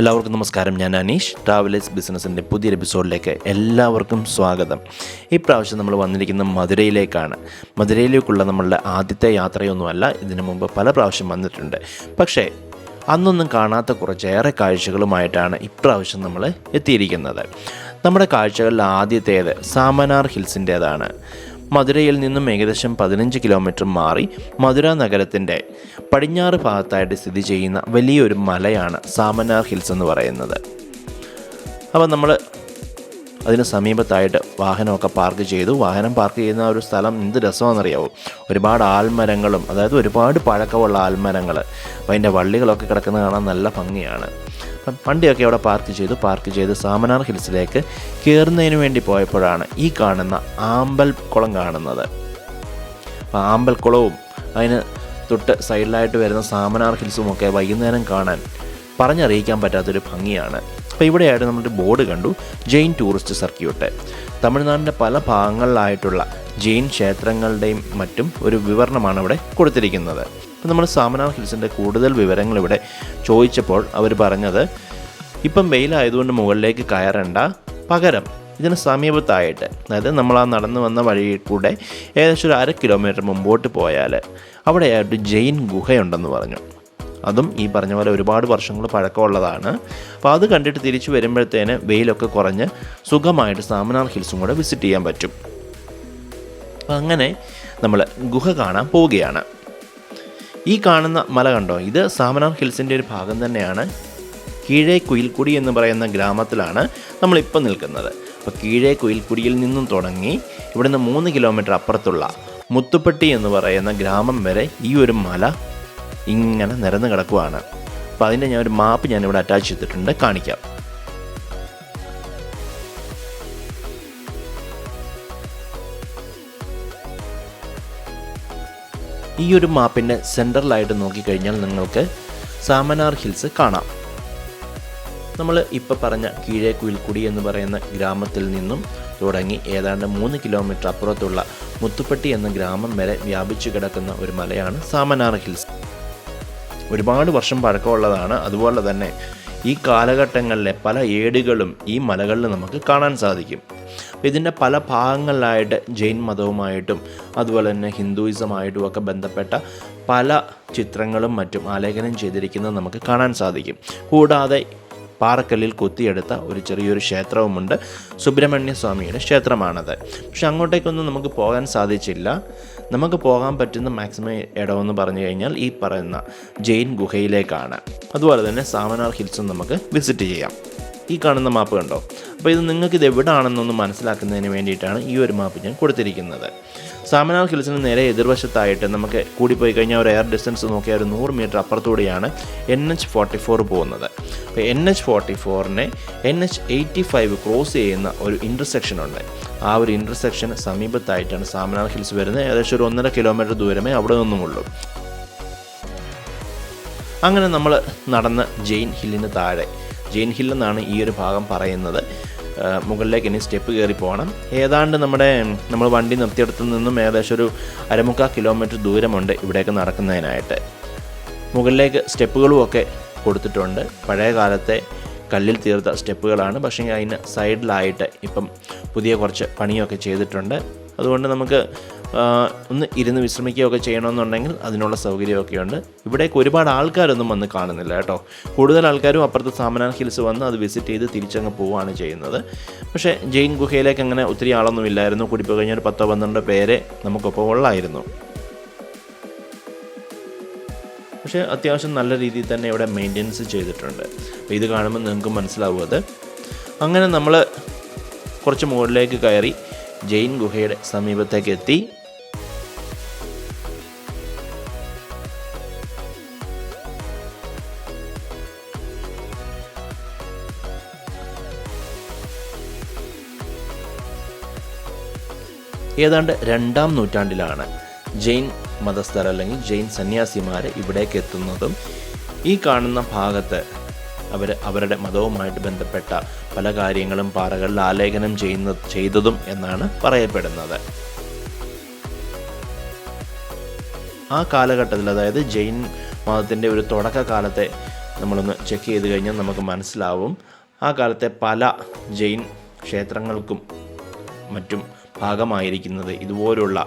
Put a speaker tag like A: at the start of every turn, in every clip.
A: എല്ലാവർക്കും നമസ്കാരം ഞാൻ അനീഷ് ട്രാവലേഴ്സ് ബിസിനസ്സിൻ്റെ പുതിയൊരു എപ്പിസോഡിലേക്ക് എല്ലാവർക്കും സ്വാഗതം ഈ പ്രാവശ്യം നമ്മൾ വന്നിരിക്കുന്നത് മധുരയിലേക്കാണ് മധുരയിലേക്കുള്ള നമ്മളുടെ ആദ്യത്തെ യാത്രയൊന്നുമല്ല ഇതിനു മുമ്പ് പല പ്രാവശ്യം വന്നിട്ടുണ്ട് പക്ഷേ അന്നൊന്നും കാണാത്ത കുറച്ചേറെ കാഴ്ചകളുമായിട്ടാണ് ഇപ്രാവശ്യം നമ്മൾ എത്തിയിരിക്കുന്നത് നമ്മുടെ കാഴ്ചകളിൽ ആദ്യത്തേത് സാമനാർ ഹിൽസിൻ്റേതാണ് മധുരയിൽ നിന്നും ഏകദേശം പതിനഞ്ച് കിലോമീറ്റർ മാറി മധുര നഗരത്തിൻ്റെ പടിഞ്ഞാറ് ഭാഗത്തായിട്ട് സ്ഥിതി ചെയ്യുന്ന വലിയൊരു മലയാണ് സാമനാർ ഹിൽസ് എന്ന് പറയുന്നത് അപ്പോൾ നമ്മൾ അതിന് സമീപത്തായിട്ട് വാഹനമൊക്കെ പാർക്ക് ചെയ്തു വാഹനം പാർക്ക് ചെയ്യുന്ന ഒരു സ്ഥലം എന്ത് രസമാണെന്നറിയാവോ ഒരുപാട് ആൽമരങ്ങളും അതായത് ഒരുപാട് പഴക്കമുള്ള ആൽമരങ്ങൾ അപ്പം അതിൻ്റെ വള്ളികളൊക്കെ കിടക്കുന്നത് കാണാൻ നല്ല ഭംഗിയാണ് അപ്പം വണ്ടിയൊക്കെ അവിടെ പാർക്ക് ചെയ്തു പാർക്ക് ചെയ്ത് സാമനാർ ഹിൽസിലേക്ക് കയറുന്നതിന് വേണ്ടി പോയപ്പോഴാണ് ഈ കാണുന്ന ആമ്പൽ കുളം കാണുന്നത് ആമ്പൽ കുളവും അതിന് തൊട്ട് സൈഡിലായിട്ട് വരുന്ന സാമനാർ ഹിൽസുമൊക്കെ വൈകുന്നേരം കാണാൻ പറഞ്ഞറിയിക്കാൻ പറ്റാത്തൊരു ഭംഗിയാണ് അപ്പോൾ ഇവിടെയായിട്ട് നമ്മുടെ ബോർഡ് കണ്ടു ജെയിൻ ടൂറിസ്റ്റ് സർക്യൂട്ട് തമിഴ്നാടിൻ്റെ പല ഭാഗങ്ങളിലായിട്ടുള്ള ജെയിൻ ക്ഷേത്രങ്ങളുടെയും മറ്റും ഒരു വിവരണമാണ് ഇവിടെ കൊടുത്തിരിക്കുന്നത് അപ്പോൾ നമ്മൾ സാമനാ ഹിൽസിൻ്റെ കൂടുതൽ വിവരങ്ങൾ ഇവിടെ ചോദിച്ചപ്പോൾ അവർ പറഞ്ഞത് ഇപ്പം വെയിലായതുകൊണ്ട് മുകളിലേക്ക് കയറണ്ട പകരം ഇതിന് സമീപത്തായിട്ട് അതായത് നമ്മൾ ആ നടന്നു വന്ന വഴി കൂടെ ഏകദേശം ഒരു അര കിലോമീറ്റർ മുമ്പോട്ട് പോയാൽ അവിടെയായിട്ട് ജെയിൻ ഗുഹയുണ്ടെന്ന് പറഞ്ഞു അതും ഈ പറഞ്ഞ പോലെ ഒരുപാട് വർഷങ്ങൾ പഴക്കമുള്ളതാണ് അപ്പോൾ അത് കണ്ടിട്ട് തിരിച്ചു വരുമ്പോഴത്തേന് വെയിലൊക്കെ കുറഞ്ഞ് സുഖമായിട്ട് സാമനാർ ഹിൽസും കൂടെ വിസിറ്റ് ചെയ്യാൻ പറ്റും അപ്പോൾ അങ്ങനെ നമ്മൾ ഗുഹ കാണാൻ പോവുകയാണ് ഈ കാണുന്ന മല കണ്ടോ ഇത് സാമനാർ ഹിൽസിൻ്റെ ഒരു ഭാഗം തന്നെയാണ് കീഴേ കുയിൽക്കുടി എന്ന് പറയുന്ന ഗ്രാമത്തിലാണ് നമ്മളിപ്പോൾ നിൽക്കുന്നത് അപ്പോൾ കീഴേ കുയിൽക്കുടിയിൽ നിന്നും തുടങ്ങി ഇവിടുന്ന് മൂന്ന് കിലോമീറ്റർ അപ്പുറത്തുള്ള മുത്തുപ്പെട്ടി എന്ന് പറയുന്ന ഗ്രാമം വരെ ഈ ഒരു മല ഇങ്ങനെ നിരന്ന് കിടക്കുവാണ് അപ്പോൾ അതിൻ്റെ ഞാൻ ഒരു മാപ്പ് ഞാനിവിടെ അറ്റാച്ച് ചെയ്തിട്ടുണ്ട് കാണിക്കാം ഈ ഒരു മാപ്പിൻ്റെ സെൻറ്ററിലായിട്ട് നോക്കിക്കഴിഞ്ഞാൽ നിങ്ങൾക്ക് സാമനാർ ഹിൽസ് കാണാം നമ്മൾ ഇപ്പോൾ പറഞ്ഞ കീഴേ കുയിൽക്കുടി എന്ന് പറയുന്ന ഗ്രാമത്തിൽ നിന്നും തുടങ്ങി ഏതാണ്ട് മൂന്ന് കിലോമീറ്റർ അപ്പുറത്തുള്ള മുത്തുപ്പട്ടി എന്ന ഗ്രാമം വരെ വ്യാപിച്ചു കിടക്കുന്ന ഒരു മലയാണ് സാമനാർ ഹിൽസ് ഒരുപാട് വർഷം പഴക്കമുള്ളതാണ് അതുപോലെ തന്നെ ഈ കാലഘട്ടങ്ങളിലെ പല ഏടുകളും ഈ മലകളിൽ നമുക്ക് കാണാൻ സാധിക്കും ഇതിൻ്റെ പല ഭാഗങ്ങളിലായിട്ട് ജൈൻ മതവുമായിട്ടും അതുപോലെ തന്നെ ഹിന്ദുയിസമായിട്ടും ഒക്കെ ബന്ധപ്പെട്ട പല ചിത്രങ്ങളും മറ്റും ആലേഖനം ചെയ്തിരിക്കുന്നത് നമുക്ക് കാണാൻ സാധിക്കും കൂടാതെ പാറക്കല്ലിൽ കൊത്തിയെടുത്ത ഒരു ചെറിയൊരു ക്ഷേത്രവുമുണ്ട് സുബ്രഹ്മണ്യ സ്വാമിയുടെ ക്ഷേത്രമാണത് പക്ഷെ അങ്ങോട്ടേക്കൊന്നും നമുക്ക് പോകാൻ സാധിച്ചില്ല നമുക്ക് പോകാൻ പറ്റുന്ന മാക്സിമം ഇടമെന്ന് പറഞ്ഞു കഴിഞ്ഞാൽ ഈ പറയുന്ന ജെയിൻ ഗുഹയിലേക്കാണ് അതുപോലെ തന്നെ സാമനാർ ഹിൽസും നമുക്ക് വിസിറ്റ് ചെയ്യാം ഈ കാണുന്ന മാപ്പ് കണ്ടോ അപ്പോൾ ഇത് നിങ്ങൾക്ക് ഇത് എവിടാണെന്നൊന്ന് മനസ്സിലാക്കുന്നതിന് വേണ്ടിയിട്ടാണ് ഈ ഒരു മാപ്പ് ഞാൻ കൊടുത്തിരിക്കുന്നത് സാമനാർ ഹിൽസിന് നേരെ എതിർവശത്തായിട്ട് നമുക്ക് കൂടിപ്പോയി കഴിഞ്ഞാൽ ഒരു എയർ ഡിസ്റ്റൻസ് നോക്കിയാൽ ഒരു നൂറ് മീറ്റർ അപ്പുറത്തൂടെയാണ് എൻ എച്ച് ഫോർട്ടി ഫോർ പോകുന്നത് അപ്പോൾ എൻ എച്ച് ഫോർട്ടി ഫോറിനെ N H eighty five cross ചെയ്യുന്ന ഒരു ഇൻ്റർസെക്ഷൻ ഉണ്ട് ആ ഒരു ഇൻ്റർസെക്ഷൻ സമീപത്തായിട്ടാണ് സാമനാർ ഹിൽസ് വരുന്നത് ഏകദേശം ഒരു ഒന്നര കിലോമീറ്റർ ദൂരമേ അവിടെ നിന്നുമുള്ളൂ അങ്ങനെ നമ്മൾ നടന്ന ജെയിൻ ഹില്ലിന് താഴെ ജെയിൻ ഹിൽ എന്നാണ് ഈ ഒരു ഭാഗം പറയുന്നത് മുകളിലേക്ക് ഇനി സ്റ്റെപ്പ് കയറി പോകണം ഏതാണ്ട് നമ്മുടെ നമ്മൾ വണ്ടി നിർത്തിയിടത്തു നിന്നും ഏകദേശം ഒരു അരമുക്കാൽ കിലോമീറ്റർ ദൂരമുണ്ട് ഇവിടേക്ക് നടക്കുന്നതിനായിട്ട് മുകളിലേക്ക് സ്റ്റെപ്പുകളും ഒക്കെ കൊടുത്തിട്ടുണ്ട് പഴയ കാലത്തെ കല്ലിൽ തീർത്ത സ്റ്റെപ്പുകളാണ് പക്ഷേ അതിന് സൈഡിലായിട്ട് ഇപ്പം പുതിയ കുറച്ച് പണിയൊക്കെ ചെയ്തിട്ടുണ്ട് അതുകൊണ്ട് നമുക്ക് ഒന്ന് ഇരുന്ന് വിശ്രമിക്കുകയൊക്കെ ചെയ്യണമെന്നുണ്ടെങ്കിൽ അതിനുള്ള സൗകര്യമൊക്കെ ഉണ്ട് ഇവിടേക്ക് ഒരുപാട് ആൾക്കാരൊന്നും വന്ന് കാണുന്നില്ല കേട്ടോ കൂടുതൽ ആൾക്കാരും അപ്പുറത്ത് സാമനാൻ ഹിൽസ് വന്ന് അത് വിസിറ്റ് ചെയ്ത് തിരിച്ചങ്ങ് പോവുകയാണ് ചെയ്യുന്നത് പക്ഷേ ജെയിൻ ഗുഹയിലേക്ക് അങ്ങനെ ഒത്തിരി ആളൊന്നും ഇല്ലായിരുന്നു കൂടിപ്പോയി കഴിഞ്ഞ ഒരു പത്തോ പന്ത്രണ്ടോ പേരെ നമുക്കൊപ്പം ഉള്ളായിരുന്നു പക്ഷേ അത്യാവശ്യം നല്ല രീതിയിൽ തന്നെ ഇവിടെ മെയിൻ്റെനൻസ് ചെയ്തിട്ടുണ്ട് അപ്പോൾ ഇത് കാണുമ്പോൾ നിങ്ങൾക്ക് മനസ്സിലാവും അത് അങ്ങനെ നമ്മൾ കുറച്ച് മുകളിലേക്ക് കയറി ജെയിൻ ഗുഹയുടെ സമീപത്തേക്ക് എത്തി ഏതാണ്ട് രണ്ടാം നൂറ്റാണ്ടിലാണ് ജെയിൻ മതസ്ഥർ അല്ലെങ്കിൽ ജെയിൻ സന്യാസിമാർ ഇവിടേക്ക് എത്തുന്നതും ഈ കാണുന്ന ഭാഗത്ത് അവർ അവരുടെ മതവുമായിട്ട് ബന്ധപ്പെട്ട പല കാര്യങ്ങളും പാറകളിൽ ആലേഖനം ചെയ്യുന്ന ചെയ്തതും എന്നാണ് പറയപ്പെടുന്നത് ആ കാലഘട്ടത്തിൽ അതായത് ജൈൻ മതത്തിൻ്റെ ഒരു തുടക്കകാലത്തെ നമ്മളൊന്ന് ചെക്ക് ചെയ്ത് കഴിഞ്ഞാൽ നമുക്ക് മനസ്സിലാവും ആ കാലത്തെ പല ജൈൻ ക്ഷേത്രങ്ങൾക്കും മറ്റും ഭാഗമായിരിക്കുന്നത് ഇതുപോലുള്ള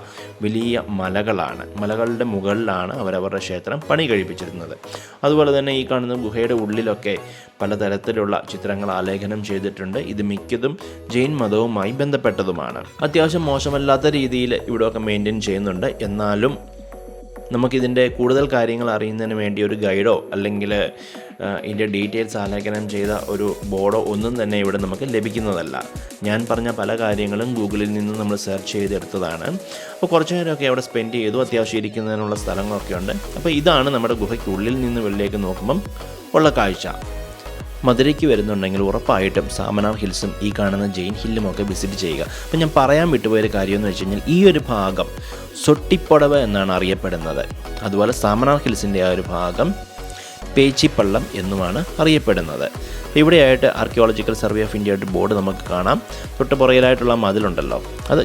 A: വലിയ മലകളാണ് മലകളുടെ മുകളിലാണ് അവരവരുടെ ക്ഷേത്രം പണി കഴിപ്പിച്ചിരുന്നത് അതുപോലെ തന്നെ ഈ കാണുന്ന ഗുഹയുടെ ഉള്ളിലൊക്കെ പലതരത്തിലുള്ള ചിത്രങ്ങൾ ആലേഖനം ചെയ്തിട്ടുണ്ട് ഇത് മിക്കതും ജെയിൻ മതവുമായി ബന്ധപ്പെട്ടതുമാണ് അത്യാവശ്യം മോശമല്ലാത്ത രീതിയിൽ ഇവിടെയൊക്കെ മെയിൻറ്റെയിൻ ചെയ്യുന്നുണ്ട് എന്നാലും നമുക്കിതിൻ്റെ കൂടുതൽ കാര്യങ്ങൾ അറിയുന്നതിന് വേണ്ടി ഒരു ഗൈഡോ അല്ലെങ്കിൽ ഇതിൻ്റെ ഡീറ്റെയിൽസ് ആലേഖനം ചെയ്ത ഒരു ബോർഡോ ഒന്നും തന്നെ ഇവിടെ നമുക്ക് ലഭിക്കുന്നതല്ല ഞാൻ പറഞ്ഞ പല കാര്യങ്ങളും ഗൂഗിളിൽ നിന്ന് നമ്മൾ സെർച്ച് ചെയ്തെടുത്തതാണ് അപ്പോൾ കുറച്ച് നേരമൊക്കെ അവിടെ സ്പെൻഡ് ചെയ്തു അത്യാവശ്യം ഇരിക്കുന്നതിനുള്ള സ്ഥലങ്ങളൊക്കെ ഉണ്ട് അപ്പോൾ ഇതാണ് നമ്മുടെ ഗുഹയ്ക്കുള്ളിൽ നിന്ന് വെളിയിലേക്ക് നോക്കുമ്പം ഉള്ള കാഴ്ച മധുരയ്ക്ക് വരുന്നുണ്ടെങ്കിൽ ഉറപ്പായിട്ടും സാമന ഹിൽസും ഈ കാണുന്ന ജെയിൻ ഹില്ലും ഒക്കെ വിസിറ്റ് ചെയ്യുക അപ്പം ഞാൻ പറയാൻ വിട്ടുപോയൊരു കാര്യം എന്ന് വെച്ച് കഴിഞ്ഞാൽ ഈ ഒരു ഭാഗം സൊട്ടിപ്പൊടവ് എന്നാണ് അറിയപ്പെടുന്നത് അതുപോലെ സാമനാർ ഹിൽസിൻ്റെ ആ ഒരു ഭാഗം പേച്ചിപ്പള്ളം എന്നുമാണ് അറിയപ്പെടുന്നത് ഇവിടെയായിട്ട് ആർക്കിയോളജിക്കൽ സർവേ ഓഫ് ഇന്ത്യയുടെ ബോർഡ് നമുക്ക് കാണാം തൊട്ട് പുറയിലായിട്ടുള്ള മതിലുണ്ടല്ലോ അത്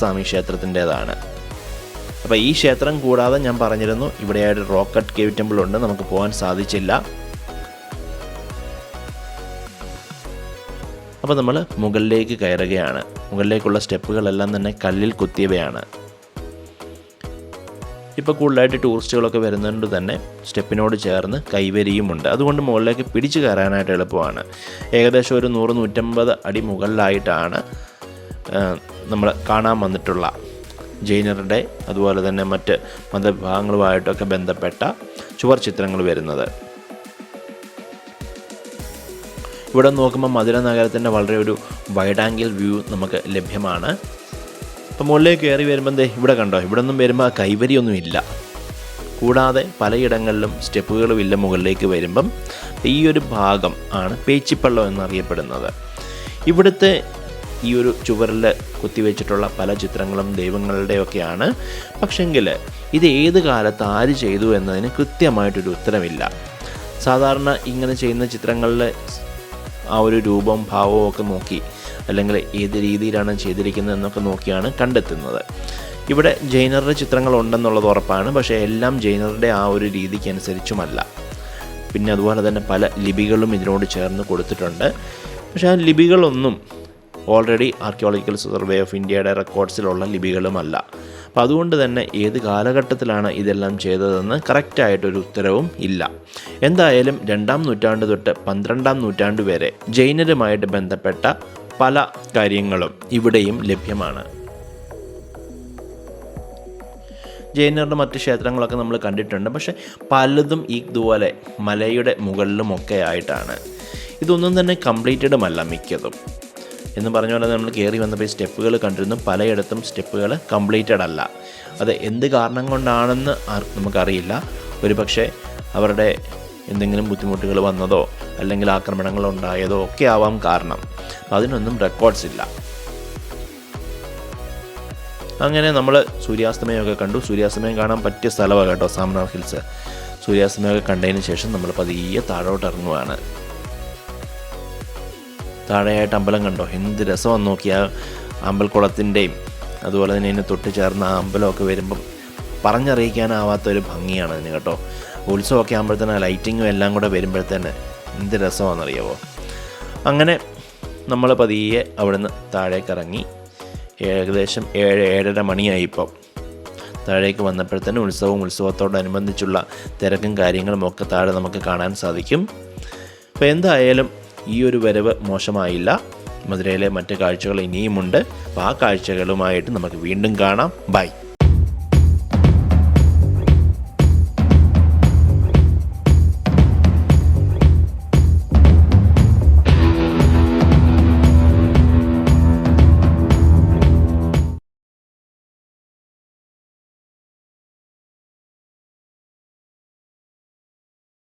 A: സ്വാമി ക്ഷേത്രത്തിൻ്റെതാണ് അപ്പോൾ ഈ ക്ഷേത്രം കൂടാതെ ഞാൻ പറഞ്ഞിരുന്നു ഇവിടെയായിട്ട് റോക്കറ്റ് കേവ് ടെമ്പിൾ ഉണ്ട് നമുക്ക് പോകാൻ സാധിച്ചില്ല അപ്പോൾ നമ്മൾ മുകളിലേക്ക് കയറുകയാണ് മുകളിലേക്കുള്ള സ്റ്റെപ്പുകളെല്ലാം തന്നെ കല്ലിൽ കുത്തിയവയാണ് ഇപ്പോൾ കൂടുതലായിട്ട് ടൂറിസ്റ്റുകളൊക്കെ വരുന്നതുകൊണ്ട് തന്നെ സ്റ്റെപ്പിനോട് ചേർന്ന് കൈവരിയുമുണ്ട് അതുകൊണ്ട് മുകളിലേക്ക് പിടിച്ചു കയറാനായിട്ട് എളുപ്പമാണ് ഏകദേശം ഒരു നൂറ് നൂറ്റമ്പത് അടി മുകളിലായിട്ടാണ് നമ്മൾ കാണാൻ വന്നിട്ടുള്ള ജൈനറുടെ അതുപോലെ തന്നെ മറ്റ് മതവിഭാഗങ്ങളുമായിട്ടൊക്കെ ബന്ധപ്പെട്ട ചുവർ ചിത്രങ്ങൾ വരുന്നത് ഇവിടെ നോക്കുമ്പോൾ മധുര നഗരത്തിൻ്റെ വളരെ ഒരു വൈഡ് ആംഗിൾ വ്യൂ നമുക്ക് ലഭ്യമാണ് അപ്പം മുകളിലേക്ക് കയറി വരുമ്പോൾ ദേ ഇവിടെ കണ്ടോ ഇവിടെ നിന്നും വരുമ്പോൾ ആ കൈവരിയൊന്നും ഇല്ല കൂടാതെ പലയിടങ്ങളിലും സ്റ്റെപ്പുകളും ഇല്ല മുകളിലേക്ക് വരുമ്പം ഈ ഒരു ഭാഗം ആണ് പേച്ചിപ്പള്ളം എന്നറിയപ്പെടുന്നത് ഇവിടുത്തെ ഈ ഒരു ചുവരിൽ കുത്തിവെച്ചിട്ടുള്ള പല ചിത്രങ്ങളും ദൈവങ്ങളുടെയൊക്കെയാണ് പക്ഷെങ്കിൽ ഇത് ഏത് കാലത്ത് ആര് ചെയ്തു എന്നതിന് കൃത്യമായിട്ടൊരു ഉത്തരമില്ല സാധാരണ ഇങ്ങനെ ചെയ്യുന്ന ചിത്രങ്ങളിൽ ആ ഒരു രൂപവും ഭാവവും ഒക്കെ നോക്കി അല്ലെങ്കിൽ ഏത് രീതിയിലാണ് ചെയ്തിരിക്കുന്നത് എന്നൊക്കെ നോക്കിയാണ് കണ്ടെത്തുന്നത് ഇവിടെ ജൈനറുടെ ചിത്രങ്ങൾ ഉണ്ടെന്നുള്ളത് ഉറപ്പാണ് പക്ഷേ എല്ലാം ജൈനറുടെ ആ ഒരു രീതിക്ക് അനുസരിച്ചുമല്ല പിന്നെ അതുപോലെ തന്നെ പല ലിപികളും ഇതിനോട് ചേർന്ന് കൊടുത്തിട്ടുണ്ട് പക്ഷേ ആ ലിപികളൊന്നും ഓൾറെഡി ആർക്കിയോളജിക്കൽ സർവേ ഓഫ് ഇന്ത്യയുടെ റെക്കോർഡ്സിലുള്ള ലിപികളുമല്ല അപ്പോൾ അതുകൊണ്ട് തന്നെ ഏത് കാലഘട്ടത്തിലാണ് ഇതെല്ലാം ചെയ്തതെന്ന് കറക്റ്റായിട്ടൊരു ഉത്തരവും ഇല്ല എന്തായാലും രണ്ടാം നൂറ്റാണ്ട് തൊട്ട് പന്ത്രണ്ടാം നൂറ്റാണ്ട് വരെ ജൈനരുമായിട്ട് ബന്ധപ്പെട്ട പല കാര്യങ്ങളും ഇവിടെയും ലഭ്യമാണ് ജൈനരുടെ മറ്റ് ക്ഷേത്രങ്ങളൊക്കെ നമ്മൾ കണ്ടിട്ടുണ്ട് പക്ഷെ പലതും ഇതുപോലെ മലയുടെ മുകളിലുമൊക്കെ ആയിട്ടാണ് ഇതൊന്നും തന്നെ കംപ്ലീറ്റഡുമല്ല മിക്കതും എന്ന് പറഞ്ഞ പോലെ നമ്മൾ കയറി വന്നപ്പോൾ സ്റ്റെപ്പുകൾ കണ്ടിരുന്നു പലയിടത്തും സ്റ്റെപ്പുകൾ കംപ്ലീറ്റഡ് അല്ല അത് എന്ത് കാരണം കൊണ്ടാണെന്ന് നമുക്കറിയില്ല പക്ഷേ അവരുടെ എന്തെങ്കിലും ബുദ്ധിമുട്ടുകൾ വന്നതോ അല്ലെങ്കിൽ ആക്രമണങ്ങൾ ഉണ്ടായതോ ഒക്കെ ആവാം കാരണം അതിനൊന്നും റെക്കോർഡ്സ് ഇല്ല അങ്ങനെ നമ്മൾ സൂര്യാസ്തമയമൊക്കെ കണ്ടു സൂര്യാസ്തമയം കാണാൻ പറ്റിയ സ്ഥലമാണ് കേട്ടോ സാമനാർ ഹിൽസ് സൂര്യാസ്തമയമൊക്കെ കണ്ടതിന് ശേഷം നമ്മൾ പതിയെ താഴോട്ട് ഇറങ്ങുവാണ് താഴെയായിട്ട് അമ്പലം കണ്ടോ എന്ത് രസമാണ് ആ അമ്പൽക്കുളത്തിൻ്റെയും അതുപോലെ തന്നെ ഇതിന് തൊട്ട് ചേർന്ന ആ അമ്പലമൊക്കെ വരുമ്പം പറഞ്ഞറിയിക്കാനാവാത്ത ഒരു ഭംഗിയാണ് അതിന് കേട്ടോ ഉത്സവമൊക്കെ ആകുമ്പോഴത്തേന് ലൈറ്റിങ്ങും എല്ലാം കൂടെ വരുമ്പോഴത്തേന് എന്ത് രസമാണെന്നറിയാവോ അങ്ങനെ നമ്മൾ പതിയെ അവിടുന്ന് താഴേക്ക് ഇറങ്ങി ഏകദേശം ഏഴ് ഏഴര മണിയായി ഇപ്പം താഴേക്ക് വന്നപ്പോഴത്തേന് ഉത്സവവും ഉത്സവത്തോടനുബന്ധിച്ചുള്ള തിരക്കും കാര്യങ്ങളും ഒക്കെ താഴെ നമുക്ക് കാണാൻ സാധിക്കും അപ്പോൾ എന്തായാലും ഈ ഒരു വരവ് മോശമായില്ല മധുരയിലെ മറ്റ് കാഴ്ചകൾ ഇനിയുമുണ്ട് അപ്പോൾ ആ കാഴ്ചകളുമായിട്ട് നമുക്ക് വീണ്ടും കാണാം ബൈ